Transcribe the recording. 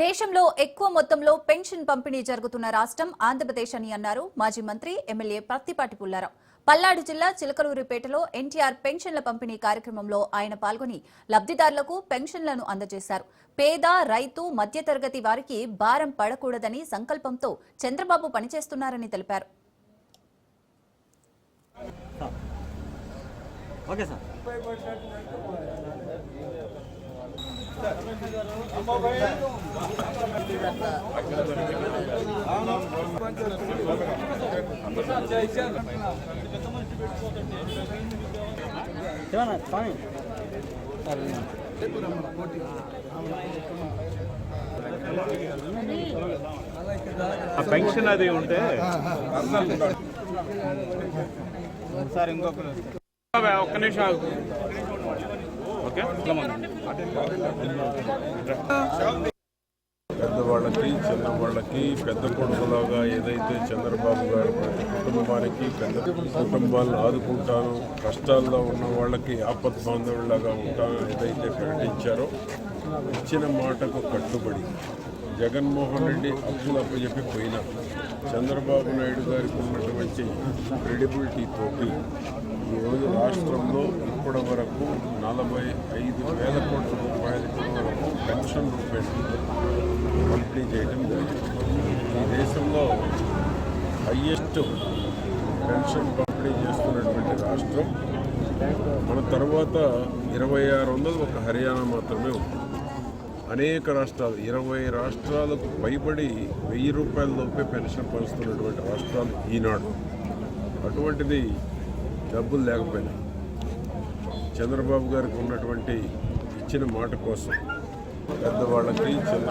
దేశంలో ఎక్కువ మొత్తంలో పెన్షన్ పంపిణీ జరుగుతున్న రాష్ట్రం ఆంధ్రప్రదేశ్ అని అన్నారు మాజీ మంత్రి ఎమ్మెల్యే ప్రత్తిపాటి పుల్లారావు. పల్నాడు జిల్లా చిలకలూరిపేటలో ఎన్టీఆర్ పెన్షన్ల పంపిణీ కార్యక్రమంలో ఆయన పాల్గొని లబ్ధిదారులకు పెన్షన్లను అందజేశారు. పేద రైతు మధ్యతరగతి వారికి భారం పడకూడదని సంకల్పంతో చంద్రబాబు పనిచేస్తున్నారని తెలిపారు. Okay sir. స్వామి ఆ పెన్షన్ అది ఉంటే సార్ ఇంకొక ఒక్క నిమిషం. ఓకే? పెద్దవాళ్ళకి చిన్నవాళ్ళకి పెద్ద కొడుకులాగా ఏదైతే చంద్రబాబు గారు ప్రతి కుటుంబానికి పెద్ద కుటుంబాలు ఆదుకుంటాను కష్టాల్లో ఉన్న వాళ్ళకి ఆపత్ బాంధవులాగా ఉంటాను ఏదైతే ప్రకటించారో ఇచ్చిన మాటకు కట్టుబడి జగన్మోహన్ రెడ్డి అప్పులు అప్పచెప్పి పోయినా చంద్రబాబు నాయుడు గారికి ఉన్నటువంటి క్రెడిబిలిటీ తోటి ఈరోజు రాష్ట్రంలో ఇప్పటి వరకు నలభై ఐదు వేల కోట్ల రూపాయలకి వరకు పెన్షన్ రూపాయలు పంపిణీ చేయడం జరిగింది. ఈ దేశంలో హయ్యెస్ట్ పెన్షన్ పంపిణీ చేస్తున్నటువంటి రాష్ట్రం. మన తర్వాత ఇరవై ఆరు వందలు ఒక హర్యానా మాత్రమే ఉంది. అనేక రాష్ట్రాలు ఇరవై రాష్ట్రాలకు పైబడి వెయ్యి రూపాయల లోపే పెన్షన్ పంచుతున్నటువంటి రాష్ట్రాలు ఈనాడు. అటువంటిది డబ్బులు లేకపోయినాయి. చంద్రబాబు గారికి ఉన్నటువంటి ఇచ్చిన మాట కోసం పెద్దవాళ్ళకి చిన్న